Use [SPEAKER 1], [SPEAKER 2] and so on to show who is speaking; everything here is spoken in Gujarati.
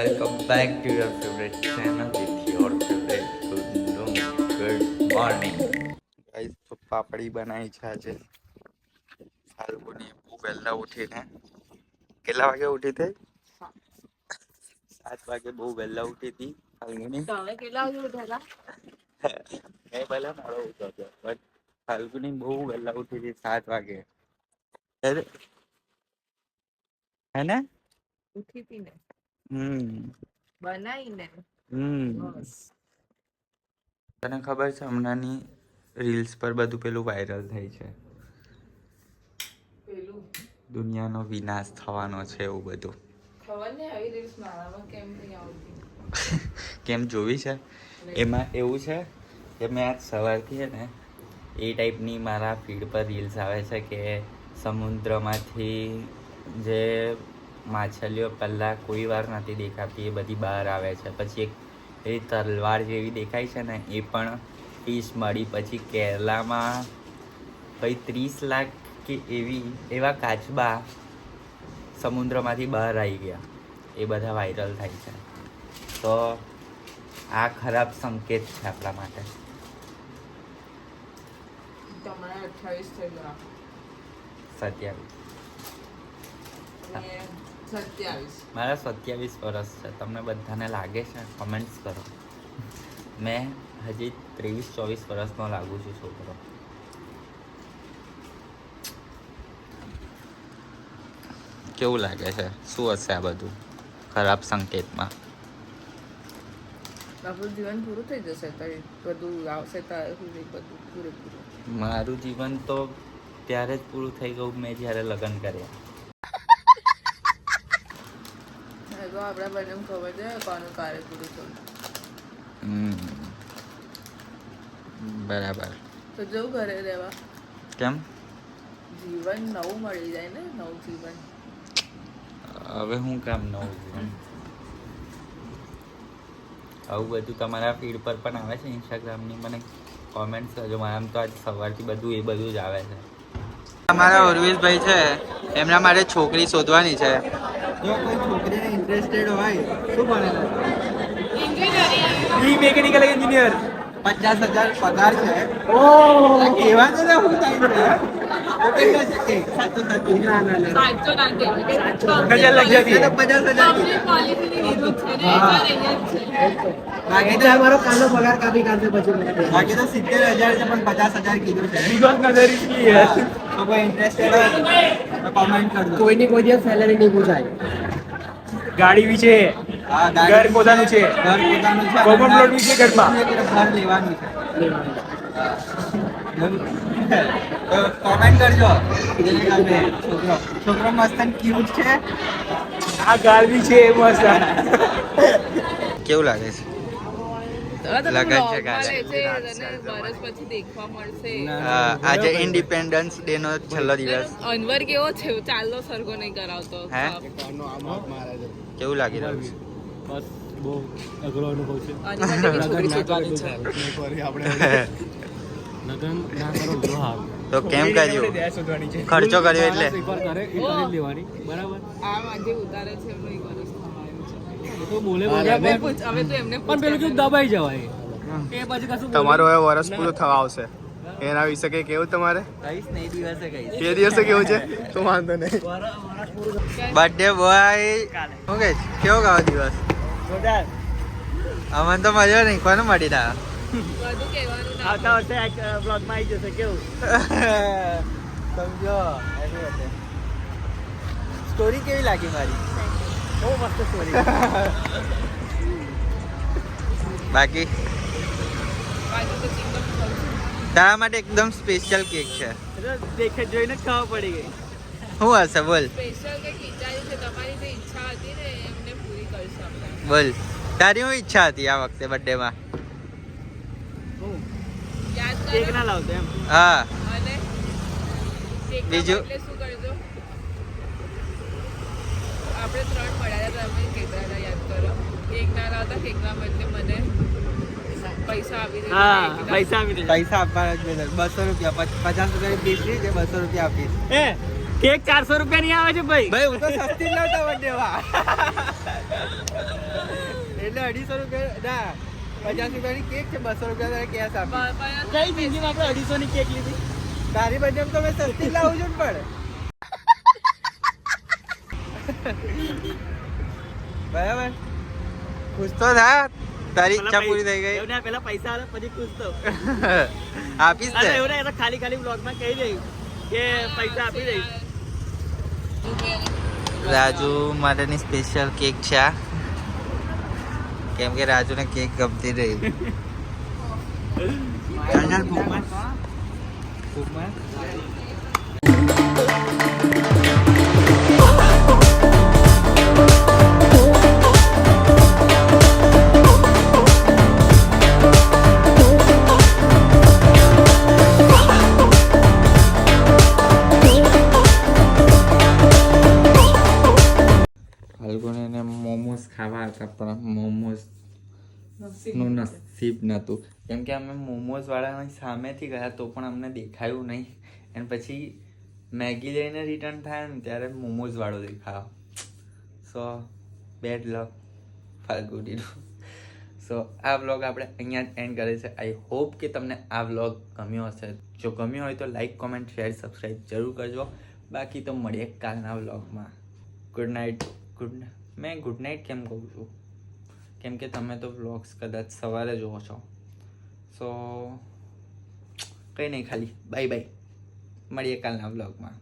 [SPEAKER 1] Welcome back to your favorite channel with your favorite good good morning. Guys તો પાપડી બનાવી છે આજે ફાલ્ગુની બહુ વહેલા ઉઠીને કેટલા વાગે ઉઠી થઈ સાત વાગે બહુ વહેલા ઉઠી હતી ફાલ્ગુની
[SPEAKER 2] તમે કેટલા વાગે ઉઠેલા
[SPEAKER 1] મેં પહેલા મોડો ઉઠ્યો હતો બટ ફાલ્ગુની બહુ વહેલા ઉઠી હતી સાત વાગે અરે હે ને
[SPEAKER 2] ઉઠી હતી ને
[SPEAKER 1] હમ
[SPEAKER 2] બનાવીને
[SPEAKER 1] હમ.
[SPEAKER 2] બસ.
[SPEAKER 1] તને ખબર છે હમણાંની રીલ્સ પર બધું પેલું વાયરલ થાય છે?
[SPEAKER 2] પેલું?
[SPEAKER 1] દુનિયાનો વિનાશ થવાનો છે એવું બધું.
[SPEAKER 2] ખબર ને આવી રીલ્સ મારામાં કેમ નહીં આવતી.
[SPEAKER 1] કેમ જોવી છે? એમાં એવું છે કે મેં આજ સવારથી છે ને એ ટાઈપની મારા ફીડ પર રીલ્સ આવે છે કે સમુદ્રમાંથી જે માછલીઓ પહેલાં કોઈ વાર નથી દેખાતી એ બધી બહાર આવે છે. પછી એક એ તલવાર જેવી દેખાય છે ને એ પણ ફિશ મળી. પછી કેરલામાં ભાઈ ત્રીસ લાખ કે એવી એવા કાચબા સમુદ્રમાંથી બહાર આવી ગયા. એ બધા વાયરલ થાય છે. તો આ ખરાબ સંકેત છે આપણા માટે. સત્યાવીસ. મારા સત્યાવીસ વર્ષ છે. તમને બધાને લાગે છે? કમેન્ટ્સ કરો. મેં હજી ત્રેવીસ ચોવીસ વર્ષનો લાગુ છું છોકરો. કેવું લાગે છે? શું હશે આ બધું? ખરાબ સંકેતમાં.
[SPEAKER 2] આપણું જીવન પૂરું થઈ જશે તો બધું આવશે તો બધું પૂરેપૂરું.
[SPEAKER 1] મારું જીવન તો ત્યારે જ પૂરું થઈ ગયું મેં જ્યારે લગ્ન કર્યા
[SPEAKER 2] હવે તો આપણા બંને ખબર છે કોનું કાર્ય પૂરું થયું
[SPEAKER 1] હમ. બરાબર.
[SPEAKER 2] તો જવું ઘરે રહેવા.
[SPEAKER 1] કેમ?
[SPEAKER 2] જીવન નવું મળી જાય ને નવું જીવન.
[SPEAKER 1] હવે હું કામ નવું જીવન? આવું બધું તમારા ફીડ પર પણ આવે છે ઇન્સ્ટાગ્રામની મને કોમેન્ટ્સ કરજો. મારામ તો આજ સવારથી બધું એ બધું જ આવે છે. અમારા ઉર્વિશભાઈ છે. એમના માટે છોકરી શોધવાની છે.
[SPEAKER 3] જો કોઈ છોકરીને ઇન્ટરેસ્ટેડ હોય શું ભણેલા
[SPEAKER 4] ઈ મેકેનિકલ એન્જિનિયર
[SPEAKER 3] પચાસ હજાર પગાર છે. એવા તો ને હું થાય અમારો કાલનો પગાર કાપી કાઢશે પછી બાકી તો સિત્તેર હજાર પણ પચાસ હજાર કીધું છે. કોઈ ઇન્ટરેસ્ટેડ કોમેન્ટ
[SPEAKER 5] કોઈ દિવસ સેલેરી નહીં પૂછાય
[SPEAKER 4] ગાડી બી છે. ઘર પોતાનું છે ઘરમાં?
[SPEAKER 3] છે તો કોમેન્ટ કરજો. છોકરો છોકરો મસ્ત ક્યુટ છે.
[SPEAKER 4] આ ગાળવી છે એ મસ્ત.
[SPEAKER 1] કેવું લાગે છે? આજે ઇન્ડિપેન્ડન્સ ડે નો છેલ્લો દિવસ.
[SPEAKER 2] અનવર કેવો છે? ચાલનો સરખો નહીં કરાવતો.
[SPEAKER 1] હે? કેવું લાગી રહ્યું છે?
[SPEAKER 5] બસ બહુ અઘરો અનુભવ છે.
[SPEAKER 2] અનિવાર્ય બી છોકરી શોધવાની છે?
[SPEAKER 5] લગન ના કરો તો
[SPEAKER 1] કેમ કર્યું? ખર્ચો કર્યો એટલે?
[SPEAKER 4] તમારું હવે વર્ષ પૂરું થવા આવશે. એના વિશે કઈ કેવું તમારે?
[SPEAKER 1] બે દિવસે
[SPEAKER 4] કેવું છે? તો વાંધો નહીં.
[SPEAKER 1] બર્થડે બોય શું કે કેવો ગાવ દિવસ? અમને તો મજા નહીં. કોને મળી રહ્યા?
[SPEAKER 4] આવતા વર્ષે બ્લોગમાં આવી જશે કેવું?
[SPEAKER 1] સમજો સ્ટોરી કેવી લાગી મારી?
[SPEAKER 4] બહુ મસ્ત સ્ટોરી
[SPEAKER 1] બાકી. તારા માટે એકદમ સ્પેશિયલ કેક છે.
[SPEAKER 4] દેખે જોઈને ખબર પડી ગઈ.
[SPEAKER 1] શું હશે બોલ.
[SPEAKER 2] સ્પેશિયલ કંઈક વિચાર્યું છે તમારી જે ઈચ્છા હતી ને એમને પૂરી કરશું
[SPEAKER 1] બોલ. તારી શું ઈચ્છા હતી આ વખતે બર્થડે માં?
[SPEAKER 2] યાદ
[SPEAKER 4] કેક ના લાવતો એમ.
[SPEAKER 1] હા.
[SPEAKER 2] અને
[SPEAKER 1] બીજું?
[SPEAKER 2] શું કરજો? આપણે ત્રણ હતા તમે કહેતા યાદ કરો. કેક ના લાવતા કેકના બદલે મને પૈસા આપી
[SPEAKER 4] હા પૈસા આપી
[SPEAKER 3] પૈસા આપવાના બસો રૂપિયા પચ- પચાસ રૂપિયાની ફીસ છે બસો રૂપિયા આપીશ.
[SPEAKER 4] એ કેક ચારસો રૂપિયા ની આવે છે ભાઈ.
[SPEAKER 3] ભાઈ હું તો સસ્તી જ લાવતા બર્થડે
[SPEAKER 1] એટલે અઢીસો રૂપિયા ના. પચાસ રૂપિયાની કેક છે બસો રૂપિયા તારે કેશ આપી.
[SPEAKER 4] કઈ જિંદગીમાં આપણે અઢીસો ની કેક લીધી?
[SPEAKER 1] તારી બજેટ તો મેં સસ્તી લાવું છું ને પણ બરાબર? ખુશ તો થા તારી ઈચ્છા પૂરી થઈ ગઈ.
[SPEAKER 4] એવું પહેલા પેલા પૈસા આલે પછી ખુશ તો
[SPEAKER 1] આપીશ
[SPEAKER 4] અરે
[SPEAKER 1] ને.
[SPEAKER 4] એવું એને ખાલી ખાલી બ્લોગમાં કહી દઈ કે પૈસા આપી દઈશ
[SPEAKER 1] રાજુ માટેની સ્પેશિયલ કેક છે આ. કેમ કે રાજુને કેક ગમતી રહી ચાલ ચાલ. ખાવા હતા પણ મોમોસનું નસીબ નહોતું કેમ કે અમે મોમોસ વાળાની સામેથી ગયા તો પણ અમને દેખાયું નહીં. અને પછી મેગી લઈને રિટર્ન થાય ને ત્યારે મોમોસ વાળો દેખાયો. સો બેડ લક ફાલ્ગુનીનું. સો આ વ્લોગ આપણે અહીંયા જ એન્ડ કરે છે આઈ હોપ કે તમને આ વ્લોગ ગમ્યો હશે. જો ગમ્યો હોય તો લાઈક કોમેન્ટ શેર સબસ્ક્રાઈબ જરૂર કરજો. બાકી તો મળીએ કાલના વ્લોગમાં ગુડ નાઇટ ગુડ મેં ગુડ નાઇટ કેમ કહું છું? કેમ કે તમે તો વ્લોગ્સ કદાચ સવારે જુઓ છો. સો કંઈ નહીં ખાલી. બાય બાય મળીએ કાલના વ્લોગમાં.